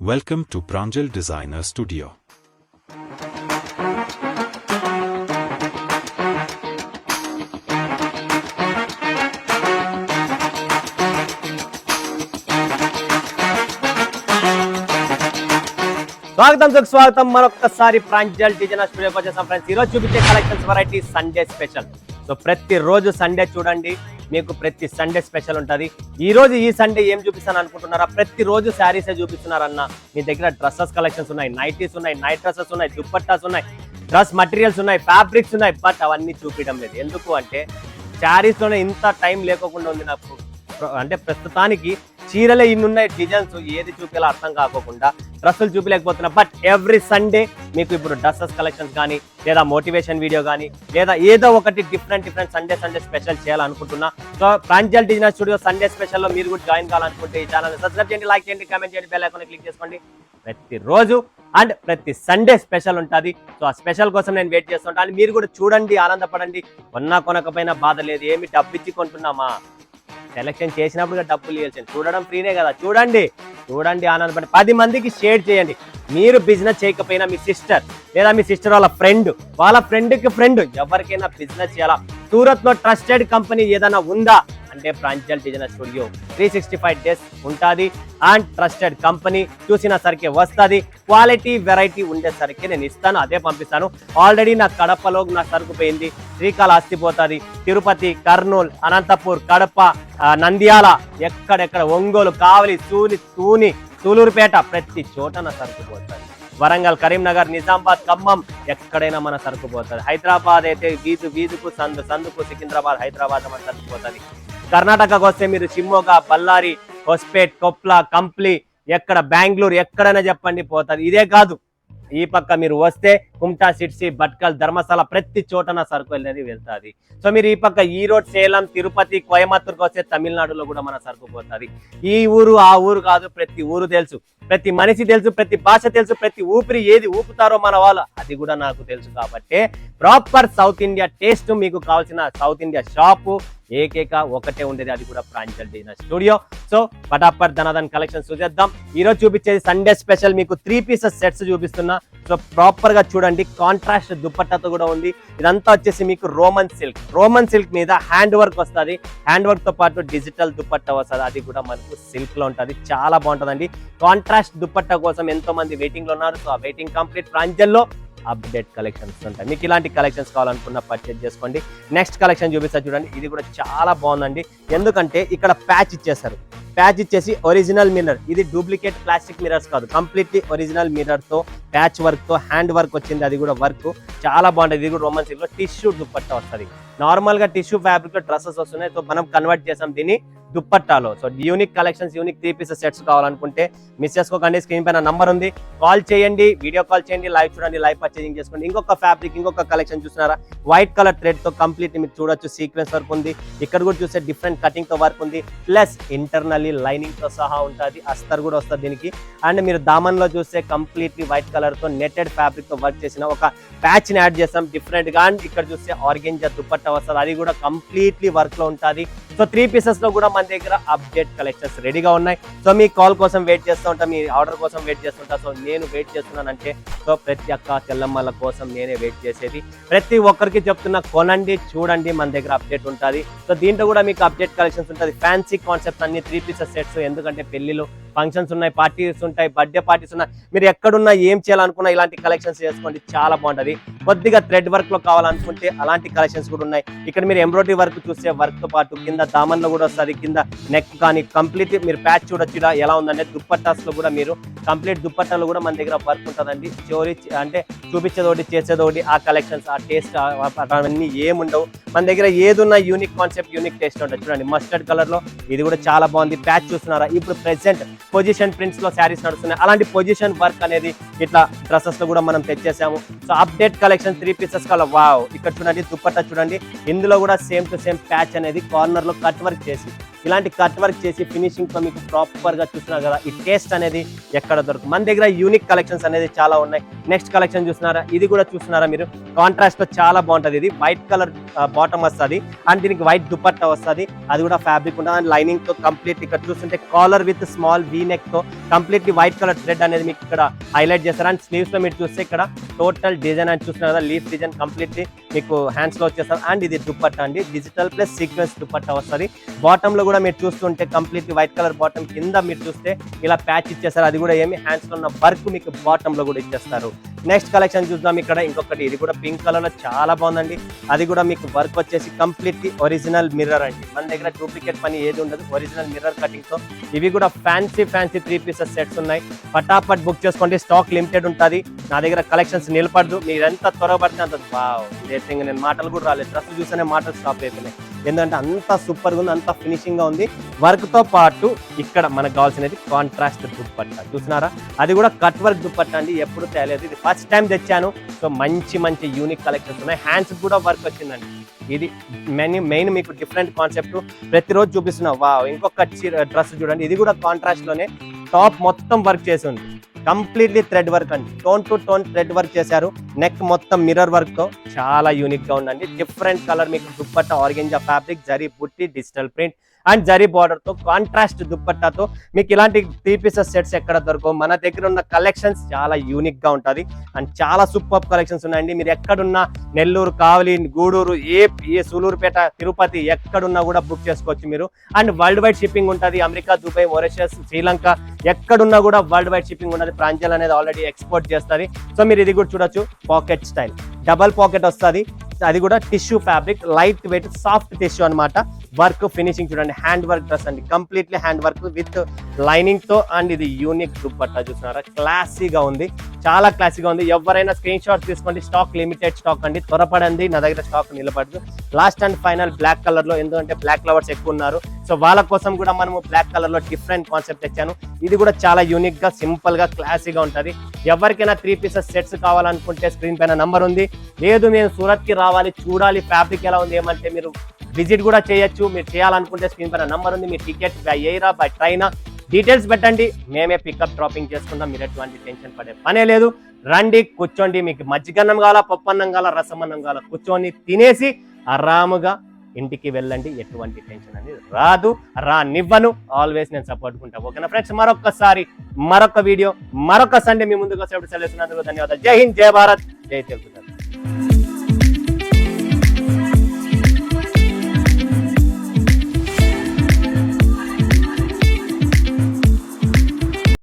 Welcome to Pranjal designer studio స్వాగతం సుస్వాగతం మరొకసారి ప్రాంజల్ డిజైనర్ స్టూడియో వచ్చేసాం ఫ్రెండ్స్ ఈరోజు చూపించే collections variety Sunday special so ప్రతి రోజు సండే చూడండి. మీకు ప్రతి సండే స్పెషల్ ఉంటుంది. ఈ రోజు ఈ సండే ఏం చూపిస్తాను అనుకుంటున్నారా? ప్రతి రోజు శారీసే చూపిస్తున్నారన్న మీ దగ్గర డ్రెస్సెస్ కలెక్షన్స్ ఉన్నాయి. నైటీస్ ఉన్నాయి నైట్ డ్రెస్సెస్ ఉన్నాయి దుప్పట్టాస్ ఉన్నాయి డ్రెస్ మటీరియల్స్ ఉన్నాయి ఫ్యాబ్రిక్స్ ఉన్నాయి బట్ అవన్నీ చూపించడం లేదు. ఎందుకు అంటే శారీస్లోనే ఇంత టైం లేకోకుండా ఉంది నాకు. అంటే ప్రస్తుతానికి చీరలే ఇన్నున్న డిజైన్స్ ఏది చూపేలా అర్థం కాకోకుండా డ్రెస్సులు చూపించలేకపోతున్నా బట్ ఎవ్రీ సండే మీకు ఇప్పుడు డ్రెస్సెస్ కలెక్షన్స్ కానీ లేదా మోటివేషన్ వీడియో కానీ లేదా ఏదో ఒకటి different different Sunday Sunday special చేయాలనుకుంటున్నా. So Pranjal designer studio Sunday స్పెషల్లో మీరు కూడా జాయిన్ కావాలనుకుంటే ఈ ఛానల్ సబ్స్క్రైబ్ చేయండి లైక్ చేయండి కామెంట్ చేయండి బెల్ ఐకాన్ క్లిక్ చేసుకోండి. ప్రతిరోజు అండ్ ప్రతి సండే స్పెషల్ ఉంటుంది. సో ఆ స్పెషల్ కోసం నేను వెయిట్ చేస్తుంటాను మీరు కూడా చూడండి ఆనందపడండి. కొన్నా కొనకపోయినా బాధ లేదు. ఏమి డబ్బిచ్చి కొంటున్నామా? సెలెక్షన్ చేసినప్పుడు డబ్బులు ఇవ్వాల్సింది. చూడడం ఫ్రీనే కదా. చూడండి. చూడండి ఆనందపడి పది మందికి షేర్ చేయండి. మీరు బిజినెస్ చేయకపోయినా మీ సిస్టర్ లేదా మీ సిస్టర్ వాళ్ళ ఫ్రెండ్ వాళ్ళ ఫ్రెండ్కి ఫ్రెండ్ ఎవరికైనా బిజినెస్ చేయాలా? సూరత్లో ట్రస్టెడ్ కంపెనీ ఏదైనా ఉందా? అంటే Pranjal designer studio three sixty five days ఉంటుంది. అండ్ ట్రస్టెడ్ కంపెనీ చూసిన సరికి వస్తుంది. క్వాలిటీ వెరైటీ ఉండేసరికి నేను ఇస్తాను అదే పంపిస్తాను. ఆల్రెడీ నా కడపలో నా సరుకు పోయింది. శ్రీకాళహస్తి పోతుంది. తిరుపతి కర్నూలు అనంతపూర్ కడప నంద్యాల ఎక్కడెక్కడ ఒంగోలు కావలి సూని తూని సూలూరుపేట ప్రతి చోట సరుకు పోతుంది వరంగల్ కరీంనగర్ నిజామాబాద్ ఖమ్మం ఎక్కడైనా మన సరుకు పోతుంది హైదరాబాద్ అయితే వీధు వీధుకు సందు సందుకు సికింద్రాబాద్ హైదరాబాద్ మన సరుకు పోతుంది కర్ణాటకకు వస్తే మీరు షిమ్మోగా బళ్ళారి హొస్పేట్ కొప్ల కంప్లీ ఎక్కడ బెంగళూరు ఎక్కడైనా చెప్పండి పోతుంది ఇదే కాదు ఈ పక్క మీరు వస్తే కుమ్టా సిడ్సి భట్కల్ ధర్మశాల ప్రతి చోటన సరుకు అనేది వెళ్తాది. సో మీరు ఈ పక్క ఈరోడ్ సేలం తిరుపతి కోయమత్తూరుకి వస్తే తమిళనాడులో కూడా మన సరుకు పోతుంది. ఈ ఊరు ఆ ఊరు కాదు ప్రతి ఊరు తెలుసు. ప్రతి మనిషి తెలుసు ప్రతి భాష తెలుసు ప్రతి ఊపిరి ఏది ఊపుతారో మన వాళ్ళు అది కూడా నాకు తెలుసు కాబట్టి ప్రాపర్ సౌత్ ఇండియా టేస్ట్ మీకు కావాల్సిన సౌత్ ఇండియా షాపు ఏకేక ఒకటే ఉండేది అది కూడా ప్రాంచల్ డిజైనర్ స్టూడియో. సో పటాపట్ ధనాదన్ కలెక్షన్ చూసేద్దాం. ఈ రోజు చూపించేది సండే స్పెషల్ మీకు త్రీ పీసెస్ సెట్స్ చూపిస్తున్నా. సో ప్రాపర్గా చూడండి కాంట్రాస్ట్ దుప్పట్టతో కూడా ఉంది. ఇదంతా వచ్చేసి మీకు రోమన్ సిల్క్ రోమన్ సిల్క్ మీద హ్యాండ్ వర్క్ వస్తుంది. హ్యాండ్ వర్క్తో పాటు డిజిటల్ దుప్పట్ట వస్తుంది. అది కూడా మనకు సిల్క్లో ఉంటుంది. చాలా బాగుంటుందండి. కాంట్రాస్ట్ దుప్పట్ట కోసం ఎంతో మంది వెయిటింగ్లో ఉన్నారు. సో ఆ వెయిటింగ్ కంప్లీట్ ప్రాంజల్లో అప్డేట్ కలెక్షన్స్ ఉంటాయి. మీకు ఇలాంటి కలెక్షన్స్ కావాలనుకున్న పర్చేజ్ చేసుకోండి. నెక్స్ట్ కలెక్షన్ చూపిస్తా చూడండి. ఇది కూడా చాలా బాగుందండి. ఎందుకంటే ఇక్కడ ప్యాచ్ ఇచ్చేస్తారు ప్యాచ్ ఇచ్చేసి ఒరిజినల్ మిర్రర్. ఇది డూప్లికేట్ ప్లాస్టిక్ మిర్రర్స్ కాదు. కంప్లీట్లీ ఒరిజినల్ మిర్రర్తో ప్యాచ్ వర్క్తో హ్యాండ్ వర్క్ వచ్చింది. అది కూడా వర్క్. చాలా బాగుంటుంది ఇది కూడా రోమన్ సిల్క్లో టిష్యూ దుప్పట్టా వస్తుంది. నార్మల్గా టిష్యూ ఫ్యాబ్రిక్లో డ్రెస్సెస్ వస్తున్నాయి. సో మనం కన్వర్ట్ చేసాం దీన్ని. దుప్పట్టాలో. So unique collections unique three pieces sets కావాలనుకుంటే మిస్ చేసుకోకండి. స్క్రీన్ పైన నంబర్ ఉంది. కాల్ చేయండి వీడియో కాల్ చేయండి లైవ్ చూడండి లైవ్ పర్చేజింగ్ చేసుకోండి. ఇంకొక ఫ్యాబ్రిక్ ఇంకొక కలెక్షన్ చూస్తున్నారా? వైట్ కలర్ థ్రెడ్తో కంప్లీట్ మీరు చూడొచ్చు సీక్వెన్స్ వర్క్ ఉంది. ఇక్కడ కూడా చూస్తే డిఫరెంట్ కటింగ్తో వర్క్ ఉంది. ప్లస్ ఇంటర్నల్లీ లైనింగ్తో సహా ఉంటుంది. అస్తర్ కూడా వస్తుంది దీనికి. అండ్ మీరు దామన్లో చూస్తే కంప్లీట్లీ వైట్ కలర్తో నెట్టెడ్ ఫ్యాబ్రిక్తో వర్క్ చేసిన ఒక ప్యాచ్ని యాడ్ చేస్తాం. డిఫరెంట్గా. అండ్ ఇక్కడ చూస్తే ఆర్గెంజా దుప్పట్ట వస్తుంది. అది కూడా కంప్లీట్లీ వర్క్లో ఉంటుంది. సో త్రీ పీసెస్లో కూడా మన దగ్గర అప్డేట్ కలెక్షన్స్ రెడీగా ఉన్నాయి. సో మీ కాల్ కోసం వెయిట్ చేస్తూ ఉంటా మీ ఆర్డర్ కోసం వెయిట్ చేస్తుంటా సో నేను వెయిట్ చేస్తున్నానంటే సో ప్రతి ఒక్క తెల్లమ్మల కోసం నేనే వెయిట్ చేసేది. ప్రతి ఒక్కరికి చెప్తున్నా కొనండి చూడండి మన దగ్గర అప్డేట్ ఉంటుంది. సో దీంట్లో కూడా మీకు అప్డేట్ కలెక్షన్స్ ఉంటుంది. ఫ్యాన్సీ కాన్సెప్ట్ అన్ని త్రీ పీసెస్ సెట్స్ ఎందుకంటే పెళ్ళిలో ఫంక్షన్స్ ఉన్నాయి పార్టీస్ ఉంటాయి బర్త్డే పార్టీస్ ఉన్నాయి. మీరు ఎక్కడున్నా ఏం చేయాలనుకున్నా ఇలాంటి కలెక్షన్స్ చేసుకోండి చాలా బాగుంటది. కొద్దిగా థ్రెడ్ వర్క్లో కావాలనుకుంటే అలాంటి కలెక్షన్స్ కూడా ఉన్నాయి. ఇక్కడ మీరు ఎంబ్రాయిడరీ వర్క్ చూస్తే వర్క్తో పాటు కింద దామన్లో కూడా వస్తుంది కింద నెక్ కానీ కంప్లీట్ మీరు ప్యాచ్ చూడొచ్చు ఎలా ఉందంటే దుప్పట్టాస్లో కూడా మీరు కంప్లీట్ దుప్పట్టాలు కూడా మన దగ్గర వర్క్ ఉంటుందండి. చివరి అంటే చూపించేదోటి చేసేదోటి ఆ కలెక్షన్స్ ఆ టేస్ట్ అవన్నీ ఏముండవు. మన దగ్గర ఏదున్న యూనిక్ కాన్సెప్ట్ యూనిక్ టేస్ట్ ఉంటుంది. చూడండి మస్టర్డ్ కలర్లో ఇది కూడా చాలా బాగుంది. ప్యాచ్ చూస్తున్నారా? ఇప్పుడు ప్రెసెంట్ పొజిషన్ ప్రింట్స్లో శారీస్ నడుస్తున్నాయి. అలాంటి పొజిషన్ వర్క్ అనేది ఇట్లా డ్రెస్సెస్లో కూడా మనం తెచ్చేసాము. So update collection three pieces కల వావ్ ఇక్కడ చూడండి దుప్పట్టా చూడండి. ఇందులో కూడా సేమ్ టు సేమ్ ప్యాచ్ అనేది కార్నర్లో కట్ వర్క్ చేసి ఇలాంటి కట్ వర్క్ చేసి ఫినిషింగ్తో మీకు ప్రాపర్గా చూస్తున్నారు కదా ఈ టేస్ట్ అనేది ఎక్కడ దొరకదు మన దగ్గర యూనిక్ కలెక్షన్స్ అనేది చాలా ఉన్నాయి. నెక్స్ట్ కలెక్షన్ చూస్తున్నారా? ఇది కూడా చూస్తున్నారా మీరు? కాంట్రాస్ట్తో చాలా బాగుంటది ఇది. వైట్ కలర్ బాటమ్ వస్తుంది. అండ్ దీనికి వైట్ దుపట్టా వస్తుంది. అది కూడా ఫ్యాబ్రిక్ ఉంటుంది. అండ్ లైనింగ్తో కంప్లీట్ ఇక్కడ చూస్తుంటే కాలర్ విత్ స్మాల్ వీ నెక్తో కంప్లీట్లీ వైట్ కలర్ థ్రెడ్ అనేది మీకు ఇక్కడ హైలైట్ చేస్తారు. అండ్ స్లీవ్స్లో మీరు చూస్తే ఇక్కడ టోటల్ డిజైన్ అని చూస్తున్నారు కదా లీఫ్ డిజైన్ కంప్లీట్లీ మీకు హ్యాండ్స్లో వచ్చేస్తారు. అండ్ ఇది దుప్పట్ట అండి. డిజిటల్ ప్లస్ సీక్వెన్స్ దుప్పట్ట వస్తుంది. బాటమ్లో కూడా మీరు చూస్తుంటే కంప్లీట్ వైట్ కలర్ బాటమ్ కింద మీరు చూస్తే ఇలా ప్యాచ్ ఇచ్చేస్తారు అది కూడా ఏమి హ్యాండ్స్లో ఉన్న వర్క్ మీకు బాటమ్లో కూడా ఇచ్చేస్తారు. నెక్స్ట్ కలెక్షన్ చూద్దాం ఇక్కడ. ఇంకొకటి ఇది కూడా పింక్ కలర్లో చాలా బాగుందండి. అది కూడా మీకు వర్క్ వచ్చేసి కంప్లీట్లీ ఒరిజినల్ మిర్రర్ అండి. మన దగ్గర డూప్లికేట్ పని ఏది ఉండదు. ఒరిజినల్ మిర్రర్ కటింగ్తో ఇవి కూడా fancy fancy three pieces sets ఉన్నాయి. పటాపట్ బుక్ చేసుకోండి. స్టాక్ లిమిటెడ్ ఉంటుంది. నా దగ్గర కలెక్షన్స్ నిలబడదు. మీరు ఎంత త్వరపడితే అంత బావ్ నేను మాటలు కూడా రాలేదు. డ్రెస్సులు చూస్తేనే మాటలు స్టాప్ అయిపోయినాయి. ఎందుకంటే అంత సూపర్గా ఉంది అంత ఫినిషింగ్గా ఉంది. వర్క్తో పాటు ఇక్కడ మనకు కావాల్సినది కాంట్రాస్ట్ దుప్పట్ట. చూసినారా? అది కూడా కట్ వర్క్ దుప్పట్ట అండి. ఎప్పుడు తేలేదు. ఇది ఫస్ట్ టైం తెచ్చాను. సో మంచి మంచి యూనిక్ కలెక్షన్స్ ఉన్నాయి. హ్యాండ్స్ కూడా వర్క్ వచ్చిందండి. ఇది మెయిన్ మెయిన్ మీకు డిఫరెంట్ కాన్సెప్ట్ ప్రతిరోజు చూపిస్తున్నా. వా ఇంకొక డ్రెస్ చూడండి. ఇది కూడా కాంట్రాస్ట్లోనే. టాప్ మొత్తం వర్క్ చేసి ఉంది. కంప్లీట్లీ థ్రెడ్ వర్క్ అండి. Tone to tone thread work చేశారు. నెక్ మొత్తం మిర్రర్ వర్క్తో చాలా యూనిక్గా ఉందండి. డిఫరెంట్ కలర్ మీకు దుప్పట్ట ఆర్గెంజా ఫ్యాబ్రిక్ జరీ బుట్టి డిజిటల్ ప్రింట్ అండ్ జరీ బార్డర్తో కాంట్రాస్ట్ దుప్పట్టాతో మీకు ఇలాంటి త్రీ పీసెస్ సెట్స్ ఎక్కడ దొరకవు. మన దగ్గర ఉన్న కలెక్షన్స్ చాలా యూనిక్గా ఉంటది. అండ్ చాలా సూపర్ కలెక్షన్స్ ఉన్నాయండి. మీరు ఎక్కడున్నా నెల్లూరు కావలి గూడూరు ఏ ఏ సూలూరుపేట తిరుపతి ఎక్కడున్నా కూడా బుక్ చేసుకోవచ్చు మీరు. అండ్ వరల్డ్ వైడ్ షిప్పింగ్ ఉంటుంది. అమెరికా దుబాయ్ మొరేషియస్ శ్రీలంక ఎక్కడున్నా కూడా వరల్డ్ వైడ్ షిప్పింగ్ ఉన్నది. ప్రాంజల్ అనేది ఆల్రెడీ ఎక్స్పోర్ట్ చేస్తుంది. సో మీరు ఇది కూడా చూడొచ్చు. పాకెట్ స్టైల్ డబల్ పాకెట్ వస్తుంది. అది కూడా tissue fabric light weight soft tissue అన్నమాట. వర్క్ ఫినిషింగ్ చూడండి హ్యాండ్ వర్క్ డ్రెస్ అండి. కంప్లీట్లీ హ్యాండ్ వర్క్ విత్ లైనింగ్తో అండ్ ఇది యూనిక్ దుప్పట్టా చూస్తున్నారా? క్లాసీగా ఉంది. చాలా క్లాసీగా ఉంది. ఎవరైనా స్క్రీన్ షాట్ తీసుకోండి. స్టాక్ లిమిటెడ్ స్టాక్ అండి. త్వరపడండి. నా దగ్గర స్టాక్ నిలబడదు. లాస్ట్ అండ్ ఫైనల్ బ్లాక్ కలర్లో ఎందుకంటే బ్లాక్ లవర్స్ ఎక్కువ ఉన్నారు. సో వాళ్ళ కోసం కూడా మనము బ్లాక్ కలర్లో డిఫరెంట్ కాన్సెప్ట్ తెచ్చాను. ఇది కూడా చాలా యూనిక్గా సింపుల్గా క్లాసీగా ఉంటుంది. ఎవరికైనా త్రీ పీసెస్ సెట్స్ కావాలనుకుంటే స్క్రీన్ పైన నంబర్ ఉంది. లేదు నేను సూరత్కి రావాలి చూడాలి ఫ్యాబ్రిక్ ఎలా ఉంది ఏమంటే మీరు విజిట్ కూడా చేయొచ్చు. మీరు చేయాలనుకుంటే స్క్రీన్ పైన నంబర్ ఉంది. మీ టికెట్ బై ఎయిరా బై ట్రైనా. డీటెయిల్స్ పెట్టండి. మేమే పికప్ డ్రాపింగ్ చేసుకుందాం. మీరు ఎటువంటి టెన్షన్ పడే పనే లేదు. రండి కూర్చోండి. మీకు మజ్జిగన్నం కావాలా పప్పన్నం కావాలా రసమన్నం కావాలా కూర్చొని తినేసి ఆరాముగా ఇంటికి వెళ్ళండి. ఎటువంటి టెన్షన్ అనేది రాదు. రానివ్వను. ఆల్వేస్ నేను సపోర్ట్ కుంటా. ఓకేనా ఫ్రెండ్స్? మరొకసారి మరొక వీడియో మరొక సండే మీ ముందుకు వచ్చేప్పుడు సెలవుతున్నందుకు ధన్యవాదాలు. జై హింద్ జై భారత్. జై తెలుగు.